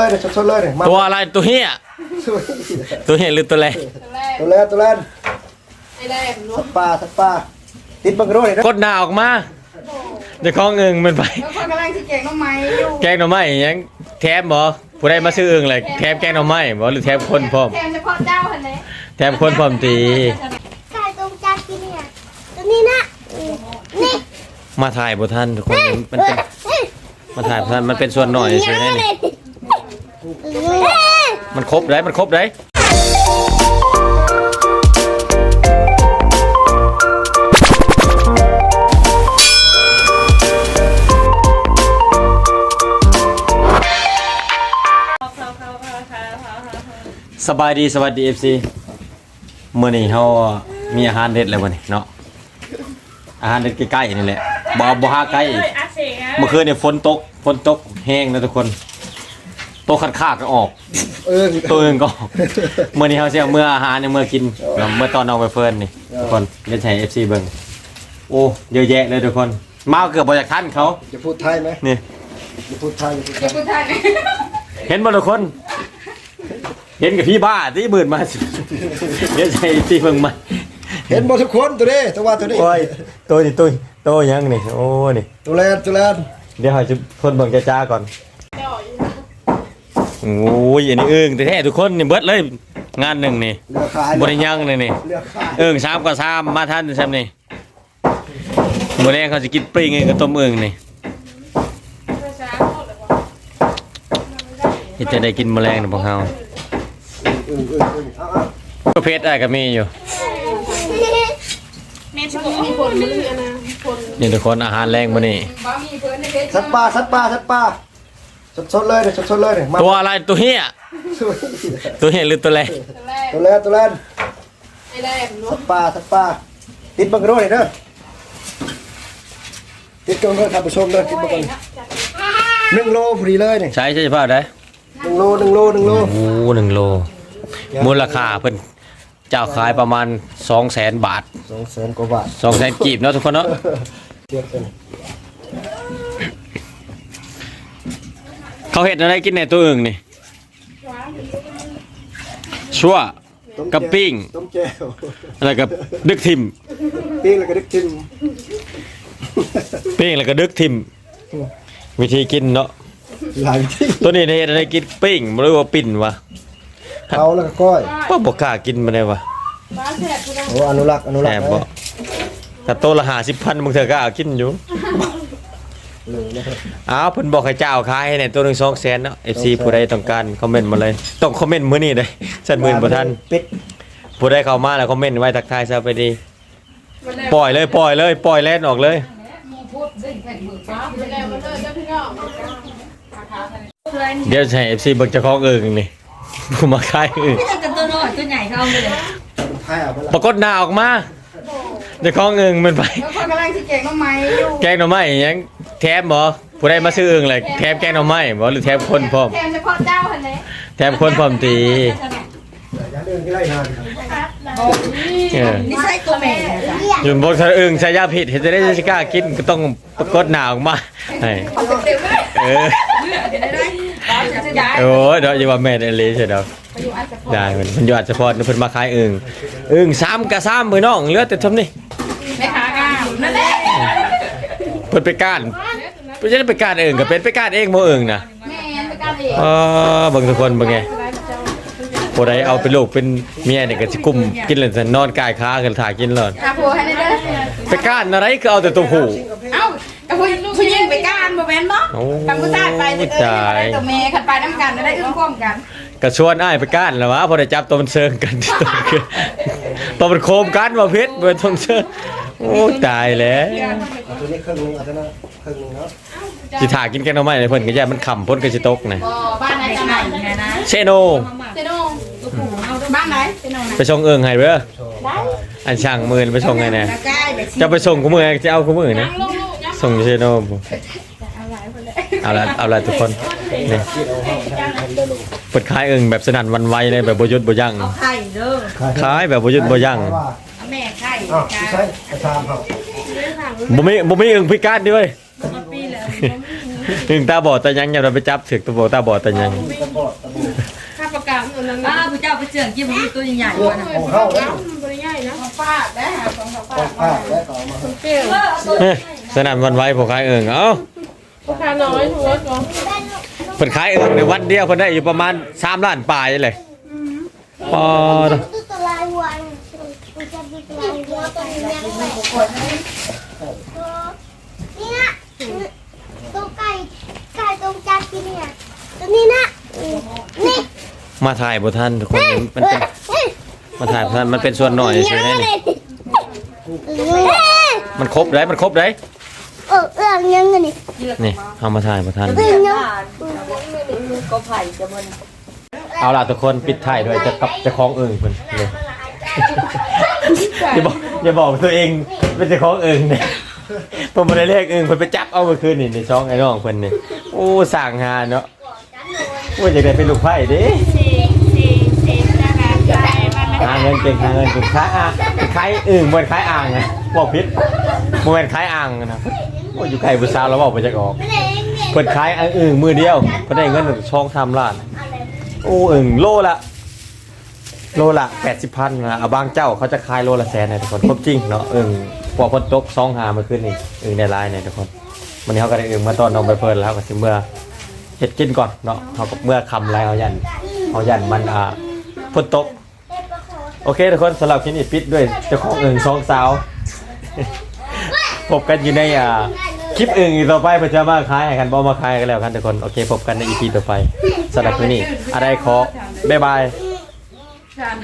เลยเดี๋ยวสดๆเลยเนี่ยมาตัวอะไรตัวเฮียสวยตัวเฮียหรือตัวอะไรตัวแรกตัวแรกไม่ได้รู้สัตว์ป่าสัตว์ป่าติดบังกะโร่เลยนะกดหน้าออกมาเดี๋ยวของเอิงมันไป แล้วคนกำลังสิเก่งน้องไม้อยู่แกงหน่อไม้ยังแถมบ่ผู้ใดมาซื้อเอิงเลยแถมแกงหน่อไม้บ่หรือแถมคนพร้อมแทนเฉพาะเจ้าหันเลยแถมคนพร้อมตีใช่ตรงจากที่เนี่ยตัวนี้นะอืมนี่มาถ่ายบ่ทันทุกคนมันเป็นมาถ่ายบ่ทันมันเป็นส่วนหน่อยใช่ไหมนี่เอ้ย มันครบได้มันครบได้สบายดีสวัสดี FC มื้อนี้เฮามีอาหารเด็ดแล้ววันนี้เนาะอาหารเด็ดใกล้ๆนี่แหละบ่บ่หาใกล้อีกเมื่อคืนเนี่ยฝนตกฝนตกแห้งนะทุกคน ตกขัดขากก็ออก เออตัวอื่นก็ออกเมื่อนี้เขาเสียเมื่ออาหารเนี่ยเมื่อกินเมื่อตอนน้องไปเฟิร์นนี่ทุกคนเล่นใช้เอฟซีเบิ้งโอ้เยอะแยะเลยทุกคน มาเกือบบอยากท่านเขาจะพูดไทยไหมนี่จะพูดไทยจะพูดไทเดี๋ยยวคุณท่านเห็นบ่ทุกคน เห็นกับพี่บ้าที่บืนมาเล่นใช้เอฟซีเบิ้งมาเห็นหมดทุกคนตัวนี้ตัวว่าตัวนี้โอ้ยตัวนี่ตัวตัวยังนี่โอ้นี่ตัวแรกตัวแรกเดี๋ยวเขาจะทนเบิ่งจ้าๆก่อน โอ้ยอันนี้อึ้งแต่แท้ทุกคนนี่เบิดเลย งานหนึ่งนี่เลือกขายบริยังเลยนี่เลือกขายเอิงสามก็สามมาท่านใช่ไหมนี่มื้อแรกเขาจะกินปริงเองกับต้มเอิงนี่เฮ็ดจะได้กินแมลงนะพวกเฮาเออเออเออเอาเอาก็เพชรได้ก็มีอยู่แม่ชิบมีคนมืออันนะคนนี่ทุกคนอาหารแรงมื้อนี้บ้ามีเพื่อนในเพจสัตว์ป่าสัตว์ป่าสัตว์ป่า สดๆเลยเดี๋ยวสดๆเลยเนี่ยมาตัวอะไรตัวเฮียสวยตัวเฮียหรือตัวอะไรแรกตัวแรกตัวแรกไม่ได้รู้สัตว์ป่าสัตว์ป่าติดบังกะโร่เลยเด้อติดกันเลยท่านผู้ชมเด้อติดบังกะโร่หนึ่งโลพอดีเลยเนี่ยใช้ใช้เฉพาะได้หนึ่งโลหนึ่งโลหนึ่งโลโอ้หนึ่งโลมูลค่าเพิ่นเจ้าขายประมาณ200,000บาทสองแสนกว่าบาท200,000กีบเนาะทุกคนเนาะ เทียบกันเขาเฮ็ดอะไรกินในตัวเอิงนี่ชั่วต้มกับปิ้ง ต้มแจ่วอะไรกับดึกทิมปิ้งแล้วก็ดึกทิมปิ้งแล้วก็ดึกทิม วิธีกินเนาะหลายวิธีตัวนี้เนี่ยได้กินปิ้งหรือว่าปิ่นวะเขาแล้วก็ก้อยว่าบ่กล้ากินมาได้วะบ้าแสบกูนะโอ้อนุรักษ์อนุรัแหกนษ์บ่นะถ้าโตวละ50,000บางเทื่อก็เอากินอยู่เลยนะครับ อ้าวเพิ่นบอกให้เจ้าขายให้ในตัวหนึง200,000เนาะ FC ผู้ใดต้องการคอมเมนต์มาเลย ต้องคอมเมนต์มื้อนี้เด้ฉันมื่นบ่ทันปิดผู้ใดเข้ามาแล้วคอมเมนต์ไว้ทักทายซะไปดี ปล่อยเลยปล่อยเลยปล่อยแล่นออกเลยไม่ได้มาเลยเจ้าพี่น้องเดี๋ยวจะให้ FC เบิ่งเจ้าของเอิงนี่ผู้มาขายเอิง พี่จะกันตัวน้อยตัวใหญ่เขาเอาไปเลยไทยเอาไปละปรากฏหน้าออกมา เจ้าของเอิงมันไป แล้วคนกำลังสิเก่งน้องไม้อยู่แกงหน่อไม้ยังแถมบ่ผู้ใดมาซื้อเอิงเลยแถมแกงหน่อไม้บ่หรือแถมคนพร้อมแทนเฉพาะเจ้าหันเลยแถมคนพร้อมตีอย่างอื่นก็ได้นานครับเออนี่ใช่ตัวแม่นะจ๊ะอยู่บนทะเอิงใช้ยาผิดเห็นจะได้สิกล้ากินก็ต้องปรากฏหน้าออกมาให้เต็มเลยเออจะย้ายโอ้ยเดี๋ยวอย่าว่าแม่นเลยใช่ดอกได้มันมันอยู่อาจจะพอดเพิ่นมาขายเอิงเอิงซ้ำกับซ้ำมื้อน้องเหลือแต่ทำนี่ ไม่ขากามนั่นแหละเพิ่นไปก้านเพิ่นจะได้ไปก้านเอิงก็เป็นไปก้านเองบ่เอิงนะแม่ไปการเองเออเบิ่งทุกคนเบิ่งไงผู้ใดเอาเป็นลูกเป็นเมียเนี่ยก็สิกุมกินเลยจะนอนกายค้ากันถ่ายกินเลยอาผัวให้ได้เด้อไปก้านอะไรก็เอาแต่ตัวผู้ เอ้ากับผู้ผู้หญิงไปการบ่แม่นบ่โอ้ทางผู้ชายไปจะเออตายได้ตัวแม่คันไปน้ำกันได้อึ้งพร้อมกันก็ชวนอ้ายไปก้านแล้ววะพอได้จับตัวมันเซิงกัน ตัวมันคือตัวมันโคมกันว่าเพชรเบิ่ต้องเซิง โอ้ตายแล้วเอาตัวนี้ครึ่งหนึงเอาตัวนั้นครึ่งหนึงเนาะสิถ่ากินแกงหน่อไม้เพิ่นก็ย่ามันขำพ่นก็สิตกนะบ่บ้านไหนใหกันไหนญ่นะนะเชโนเจโนบ้านไหนเจโนนะไปส่งเอิงให้เด้ออันช่างหมื่นไปส่งให้แน่ตะกายแบบจะไปส่งกูมือจะเอากูมือนะส่งอยู่เชโนบ่เอาละเอาละทุกคนนี่เปิดขายเอิงแบบสนั่นหวันไหวเลยแบบบ่หยุดบ่ยั้งเอาไข่เด้อขายแบบบ่หยุดบ่ยั้งว่าเอาแม่ไข่อ้าวจ้าใช่ประชามเขาบ่มีบ่มีเอิงพิการด้วยปีแล้วถึงตาบอดตายังอย่าเราไปจับถึกตัวบอกตาบอดตายังค่าประกันอันนั้นอ้าผู้เจ้าไปเจืองกินมันตัวใหญ่ๆเรื่องกว่านะของเข้าแล้วมันบ่ได้ง่ายนะฟาดได้หาของเขาฟาต้อดงผ้าแล้วต่อมาเปรี้ยวเฮ้ยสนั่นหวันไหว้พอขายเอิงเอ้าราคาน้อยหัวก็เพิ่นขายเอิงในวันเดียวเพิ่นได้อยู่ประมาณ3ล้านปลายเลยปอด ตุ๊กลายวันตุ๊กจัดตุ๊กลายวันตัวนี้ยังแปดนี่นะตุ๊กไก่ไก่ตรงจัดกินเนี่ยตัวนี้นะนี่มาถ่ายบ่ทันทุกคนมันเป็นมาถ่ายบ่ทันมันเป็นส่วนหน่อยใช่ไหมนี่มันครบได้มันครบได้เออเออยังไงนี่นี่เอามาถ่ายบ่ทันเออยังก็ไผ่จะมันเอาล่ะทุกคนปิดท้ายด้วยจะกับเจะคล้าของเอิงเพิ่นเลย อย่าบอกอย่าบอกตัวเองเป็นเจ้าของเอิงเนี่ยผมบ่ได้เรียกเอิงเพิ่นไปจับเอาเมื่อคืนนี่ในช่องไอ้น้องเพิ่นนี่โอ้สั่งหาเนาะโอ้ยอยากได้เป็นลูกไผ่เด้หาเงินเก่งหาเงินเก่งขายอ่างขายอึ่งบนขายอ่างนะบอกพิษโมเมนขายอ่างนะโอ้ยอยู่ไก่บุษาวแล้วบอกไปจะออกเปิดขายอันอึ่งมือเดียวเพิ่นได้เงินช่องทำล้านโอ้อึ่งโลละ โลละแปดสิบพันนะเอาบางเจ้าเขาจะขายโลละแสนนะทุกคนครบจริงเนาะเอึ่งพอพนตกซองหามาขึ้นนี่อึ่งในไลายเนี่ยทุกคนวันนี้เขาก็ได้อึ่งมาตอนน้องไปเพลินแล้วก็สิเมื่อเฮ็ดกินก่อนเนาะเขาก็เมื่อคำแล้วเอายันเอายันมันอ่าพนตก โอเคทุกคนสำหรับคลิปนี้ปิดด้วยเจ้าของเอิงสองสาวพบกันอยู่ในอ่าคลิปอื่นอีกต่อไปเพื่อจะมาคายกันบ่มาคายกันแล้วกันทุกคนโอเคพบกันในอีพีต่อไปสำหรับคลิปนี้อะไรขอบ๊ายบาย 你看